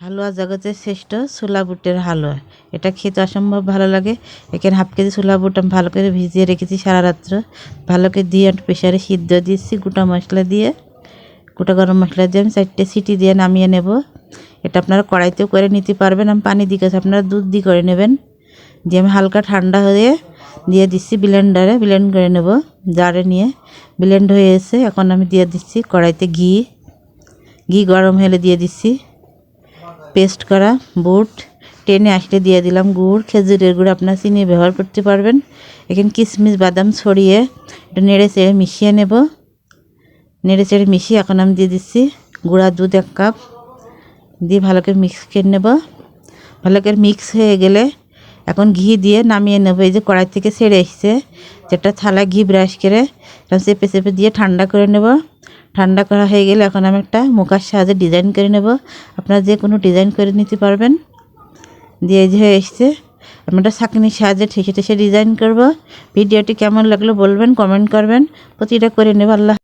হালুয়া জগতের শ্রেষ্ঠ ছোলা বুটের হালুয়া। এটা খেতে অসম্ভব ভালো লাগে। এখানে হাফ কেজি ছোলা বুট আমি ভালো করে ভিজিয়ে রেখেছি সারা রাত্র। ভালো করে দিয়ে একটু প্রেশারে সিদ্ধ দিয়েছি গোটা মশলা দিয়ে। গোটা গরম মশলা দিয়ে আমি চারটে সিটি দিয়ে নামিয়ে নেব। এটা আপনারা কড়াইতেও করে নিতে পারবেন। আমি পানি দিয়ে গেছি আপনারা দুধ দিয়ে করে নেবেন। দিয়ে আমি হালকা ঠান্ডা হয়ে দিয়ে দিচ্ছি ব্লেন্ডারে ব্লেন্ড করে নেব জারে নিয়ে। ব্লেন্ড হয়ে এসে এখন আমি দিয়ে দিচ্ছি কড়াইতে ঘি। ঘি গরম হলে দিয়ে দিচ্ছি। পেস্ট করা বুট। টেনে আসলে দিয়ে দিলাম গুড়। খেজুরের গুড় আপনার চিনি ব্যবহার করতে পারবেন। এখানে কিশমিশ বাদাম ছড়িয়ে একটু নেড়ে চেড়ে মিশিয়ে নেব। নেড়ে চেড়ে মিশিয়ে এখন আমি দিয়ে দিচ্ছি গুঁড়া দুধ এক কাপ। দিয়ে ভালো করে মিক্স করে নেব। ভালো করে মিক্স হয়ে গেলে এখন ঘি দিয়ে নামিয়ে নেব। এই যে কড়াই থেকে ছেড়ে এসছে। যেটা থালায় ঘি ব্রাশ করে চেপে চেপে দিয়ে ঠান্ডা করে নেব। ঠান্ডা করা হয়ে গেলে এখন আমি একটা মুখার সাহায্যে ডিজাইন করে নেব। আপনারা যে কোনো ডিজাইন করে নিতে পারবেন। দিয়ে যে এসছে, আমি একটা ছাঁকনির সাহায্যে ঠেসে ঠেসে ডিজাইন করব। ভিডিওটি কেমন লাগল বলবেন কমেন্ট করবেন। প্রতিটা করে নেব, আল্লাহ